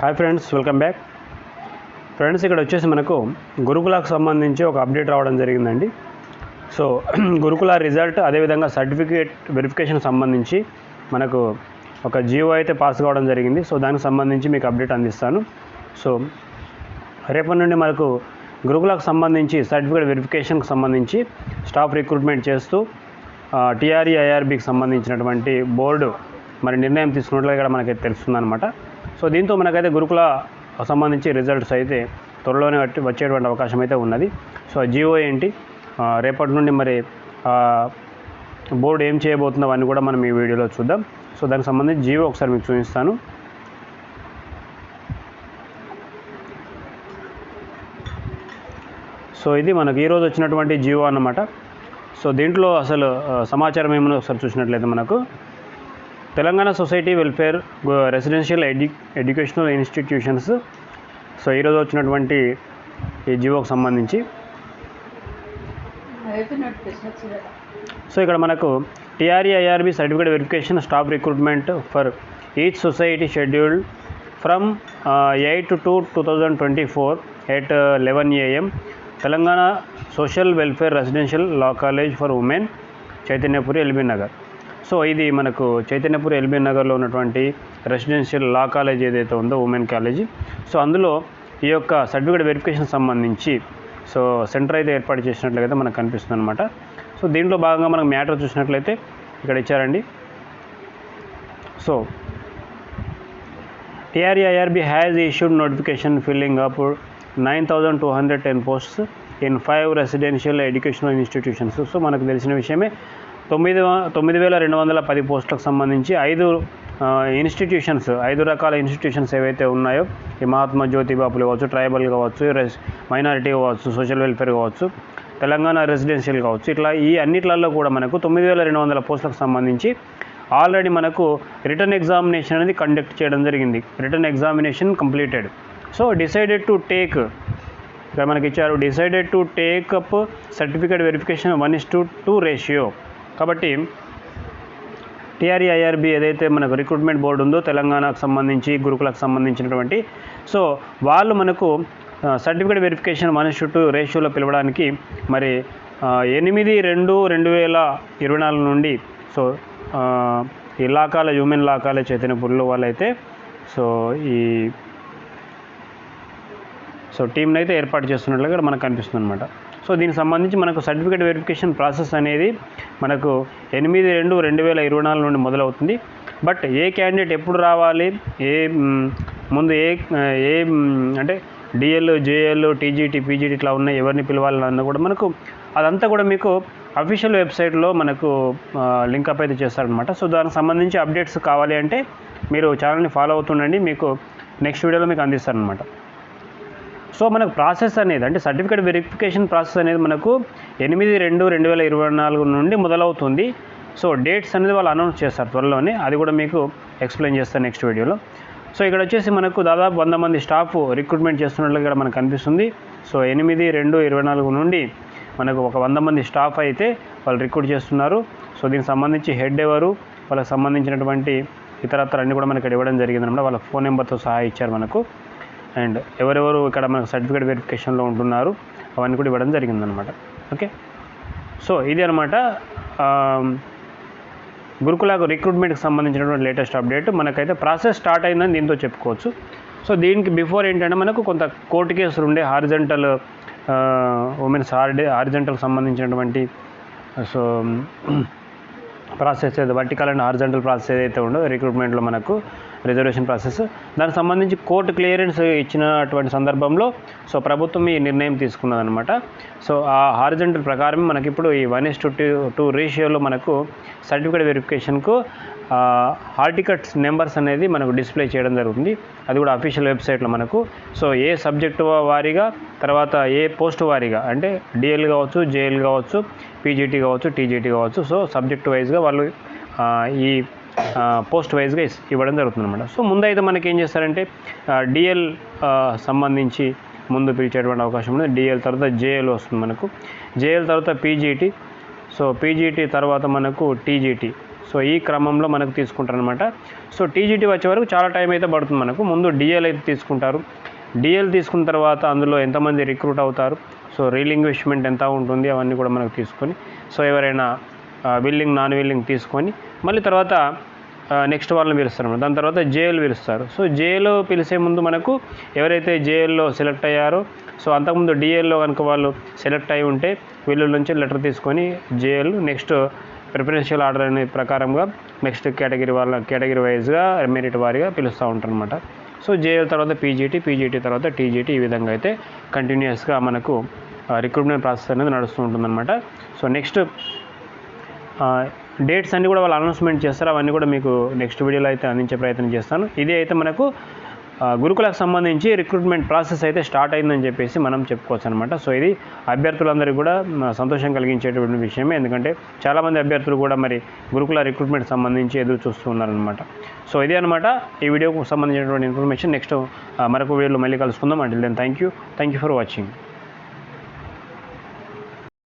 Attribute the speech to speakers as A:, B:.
A: Hi friends welcome back friends ఇక్కడ వచ్చేసి మనకు గురుకులకు సంబంధించి ఒక అప్డేట్ రావడం జరిగిందండి. సో గురుకుల రిజల్ట్ అదేవిధంగా సర్టిఫికేట్ వెరిఫికేషన్ సంబంధించి మనకు ఒక జియో అయితే పాస్ కావడం జరిగింది. సో దానికి సంబంధించి మీకు అప్డేట్ అందిస్తాను. సో రేపటి నుండి మనకు గురుకులకు సంబంధించి సర్టిఫికేట్ వెరిఫికేషన్కి సంబంధించి స్టాఫ్ రిక్రూట్మెంట్ చేస్తూ టీఆర్ఈ ఐఆర్బికి సంబంధించినటువంటి బోర్డు మరి నిర్ణయం తీసుకున్నట్లుగా ఇక్కడ మనకి తెలుస్తుందన్నమాట. సో దీంతో మనకైతే గురుకుల సంబంధించి రిజల్ట్స్ అయితే త్వరలోనే వచ్చేటువంటి అవకాశం అయితే ఉన్నది. సో జియో ఏంటి? రేపటి నుండి మరి బోర్డు ఏం చేయబోతుందో అవన్నీ కూడా మనం ఈ వీడియోలో చూద్దాం. సో దానికి సంబంధించి జియో ఒకసారి మీకు చూపిస్తాను. సో ఇది మనకు ఈరోజు వచ్చినటువంటి జియో అన్నమాట. సో దీంట్లో అసలు సమాచారం ఏమైనా ఒకసారి చూసినట్లయితే మనకు. Telangana society welfare residential edu educational institutions. So ఈరోజు వచ్చినటువంటి ఈ జియోకి సంబంధించి. సో ఇక్కడ మనకు TRE IRB certificate verification staff recruitment for each society scheduled from eight to two thousand twenty four at eleven AM Telangana social welfare residential law college for women Chaitanyapuri LB Nagar. So ఇది మనకు Chaitanyapur LB నగర్లో ఉన్నటువంటి residential law college ఏదైతే ఉందో women college. So అందులో ఈ యొక్క certificate verification సంబంధించి సో సెంటర్ అయితే ఏర్పాటు చేసినట్లయితే మనకు కనిపిస్తుంది అనమాట సో దీంట్లో భాగంగా మనకు మ్యాటర్ చూసినట్లయితే ఇక్కడ ఇచ్చారండి. So TRIRB has issued notification filling up 9,210 posts in five residential educational institutions. So మనకు తెలిసిన విషయమే తొమ్మిది తొమ్మిది వేల రెండు వందల పది పోస్టులకు సంబంధించి ఐదు ఇన్స్టిట్యూషన్స్ ఐదు రకాల ఇన్స్టిట్యూషన్స్ ఏవైతే ఉన్నాయో ఈ మహాత్మా జ్యోతిబాపులు కావచ్చు ట్రైబల్ కావచ్చు మైనారిటీ కావచ్చు సోషల్ వెల్ఫేర్ కావచ్చు తెలంగాణ రెసిడెన్షియల్ కావచ్చు ఇట్లా ఈ అన్నిట్లలో కూడా మనకు తొమ్మిది వేల రెండు వందల పోస్టులకు సంబంధించి ఆల్రెడీ మనకు రిటర్న్ ఎగ్జామినేషన్ అనేది కండక్ట్ చేయడం జరిగింది. Written examination completed. So decided to take ఇక్కడ మనకి ఇచ్చారు decided to take up certificate verification one is to two ratio. కాబట్టి టీఆర్ఈ ఐఆర్బి ఏదైతే మనకు రిక్రూట్మెంట్ బోర్డు ఉందో తెలంగాణకు సంబంధించి గురుకులకు సంబంధించినటువంటి. సో వాళ్ళు మనకు సర్టిఫికేట్ వెరిఫికేషన్ వన్ చుట్టూ టూ రేషియోలో పిలవడానికి మరి ఎనిమిది రెండు రెండు వేల ఇరవై నాలుగు నుండి సో ఈ లాకాల హ్యూమెన్ లాకాల చైతన్యపూర్లో వాళ్ళైతే సో ఈ సో టీంని అయితే ఏర్పాటు చేస్తున్నట్లుగా మనకు కనిపిస్తుంది అనమాట సో దీనికి సంబంధించి మనకు సర్టిఫికేట్ వెరిఫికేషన్ ప్రాసెస్ అనేది మనకు ఎనిమిది రెండు రెండు వేల ఇరవై నాలుగు నుండి మొదలవుతుంది. బట్ ఏ క్యాండిడేట్ ఎప్పుడు రావాలి? ఏ ముందు ఏ ఏ అంటే డిఎల్ జేఎల్ టీజీటీ పీజీటీ ఇట్లా ఉన్నాయి ఎవరిని పిలవాలన్నా కూడా మనకు అదంతా కూడా మీకు అఫీషియల్ వెబ్సైట్లో మనకు లింక్ అప్ అయితే చేస్తారనమాట సో దానికి సంబంధించి అప్డేట్స్ కావాలి అంటే మీరు ఛానల్ని ఫాలో అవుతుండండి. మీకు నెక్స్ట్ వీడియోలో మీకు అందిస్తారనమాట సో మనకు ప్రాసెస్ అనేది అంటే సర్టిఫికేట్ వెరిఫికేషన్ ప్రాసెస్ అనేది మనకు ఎనిమిది రెండు రెండు వేల ఇరవై నాలుగు నుండి మొదలవుతుంది. సో డేట్స్ అనేది వాళ్ళు అనౌన్స్ చేస్తారు త్వరలోనే. అది కూడా మీకు ఎక్స్ప్లెయిన్ చేస్తాను నెక్స్ట్ వీడియోలో. సో ఇక్కడ వచ్చేసి మనకు దాదాపు వంద మంది స్టాఫ్ రిక్రూట్మెంట్ చేస్తున్నట్లు ఇక్కడ మనకు కనిపిస్తుంది. సో ఎనిమిది రెండు ఇరవై నాలుగు నుండి మనకు ఒక వంద మంది స్టాఫ్ అయితే వాళ్ళు రిక్రూట్ చేస్తున్నారు. సో దీనికి సంబంధించి హెడ్ ఎవరు వాళ్ళకి సంబంధించినటువంటి ఇతరత్ర అన్ని కూడా మనకి ఇక్కడ ఇవ్వడం జరిగింది అనమాట వాళ్ళ ఫోన్ నెంబర్తో సహా ఇచ్చారు మనకు. అండ్ ఎవరెవరు ఇక్కడ మనకు సర్టిఫికేట్ వెరిఫికేషన్లో ఉంటున్నారు అవన్నీ కూడా ఇవ్వడం జరిగిందనమాట. ఓకే? సో ఇది అనమాట గురుకులకు రిక్రూట్మెంట్కి సంబంధించినటువంటి లేటెస్ట్ అప్డేట్. మనకైతే ప్రాసెస్ స్టార్ట్ అయిందని దీంతో చెప్పుకోవచ్చు. సో దీనికి బిఫోర్ ఏంటంటే మనకు కొంత కోర్టు కేసులు ఉండే హారిజెంటల్ ఉమెన్స్ హార్డే హారిజెంటల్కి సంబంధించినటువంటి సో ప్రాసెస్ ఏదో వర్టికల్ అండ్ హారిజంటల్ ప్రాసెస్ ఏదైతే ఉందో రిక్రూట్మెంట్లో మనకు రిజర్వేషన్ ప్రాసెస్. దానికి సంబంధించి కోర్టు క్లియరెన్స్ ఇచ్చినటువంటి సందర్భంలో సో ప్రభుత్వం ఈ నిర్ణయం తీసుకున్నదనమాట సో ఆ హారిజెంటల్ ప్రకారం మనకి ఇప్పుడు ఈ వన్ ఇస్ టు టూ రేషియోలో మనకు సర్టిఫికేట్ వెరిఫికేషన్కు హాల్ నెంబర్స్ అనేది మనకు డిస్ప్లే చేయడం జరుగుతుంది. అది కూడా అఫీషియల్ వెబ్సైట్లో మనకు. సో ఏ సబ్జెక్టు వారీగా తర్వాత ఏ పోస్ట్ వారీగా అంటే డిఎల్ కావచ్చు జేఎల్ కావచ్చు పీజీటీ కావచ్చు టీజీటీ కావచ్చు సో సబ్జెక్ట్ వైజ్గా వాళ్ళు ఈ పోస్ట్ వైజ్గా ఇవ్వడం జరుగుతుంది అనమాట సో ముందైతే మనకి ఏం చేస్తారంటే డిఎల్ సంబంధించి ముందు పిలిచేటువంటి అవకాశం ఉంది. డిఎల్ తర్వాత జేఎల్ వస్తుంది మనకు. జేఎల్ తర్వాత పీజీటీ సో పీజీటీ తర్వాత మనకు టీజీటీ సో ఈ క్రమంలో మనకు తీసుకుంటారనమాట సో టీజీటీ వచ్చే వరకు చాలా టైం అయితే పడుతుంది మనకు. ముందు డిఎల్ అయితే తీసుకుంటారు. డిఎల్ తీసుకున్న తర్వాత అందులో ఎంతమంది రిక్రూట్ అవుతారు? సో రీలింగ్విష్మెంట్ ఎంత ఉంటుంది? అవన్నీ కూడా మనకు తీసుకొని సో ఎవరైనా విల్లింగ్ నాన్ విల్లింగ్ తీసుకొని మళ్ళీ తర్వాత నెక్స్ట్ వాళ్ళని పిలుస్తారు దాని తర్వాత జేఎల్ పిలుస్తారు. సో జేఏలో పిలిచే ముందు మనకు ఎవరైతే జేఎల్లో సెలెక్ట్ అయ్యారో సో అంతకుముందు డిఏల్లో కనుక వాళ్ళు సెలెక్ట్ అయి ఉంటే వీళ్ళ నుంచి లెటర్ తీసుకొని జేఎల్ నెక్స్ట్ ప్రిఫరెన్షియల్ ఆర్డర్ అనే ప్రకారంగా నెక్స్ట్ కేటగిరీ వాళ్ళ కేటగిరీ వైజ్గా మెరిట్ వారీగా పిలుస్తూ ఉంటారు అనమాట సో జేఎల్ తర్వాత పీజీటీ పీజీటీ తర్వాత టీజీటీ ఈ విధంగా అయితే కంటిన్యూస్గా మనకు రిక్రూట్మెంట్ ప్రాసెస్ అనేది నడుస్తూ ఉంటుందన్నమాట. సో నెక్స్ట్ డేట్స్ అన్నీ కూడా వాళ్ళు అనౌన్స్మెంట్ చేస్తారు. అవన్నీ కూడా మీకు నెక్స్ట్ వీడియోలో అయితే అందించే ప్రయత్నం చేస్తాను. ఇది అయితే మనకు గురుకులకు సంబంధించి రిక్రూట్మెంట్ ప్రాసెస్ అయితే స్టార్ట్ అయిందని చెప్పేసి మనం చెప్పుకోవచ్చు అనమాట సో ఇది అభ్యర్థులందరికీ కూడా సంతోషం కలిగించేటువంటి విషయమే. ఎందుకంటే చాలామంది అభ్యర్థులు కూడా మరి గురుకుల రిక్రూట్మెంట్ సంబంధించి ఎదురు చూస్తూ ఉన్నారనమాట సో ఇది అనమాట ఈ వీడియోకు సంబంధించినటువంటి ఇన్ఫర్మేషన్ నెక్స్ట్ మరొక వీడియోలో మళ్ళీ కలుసుకుందాం. అంటే then thank you thank you for watching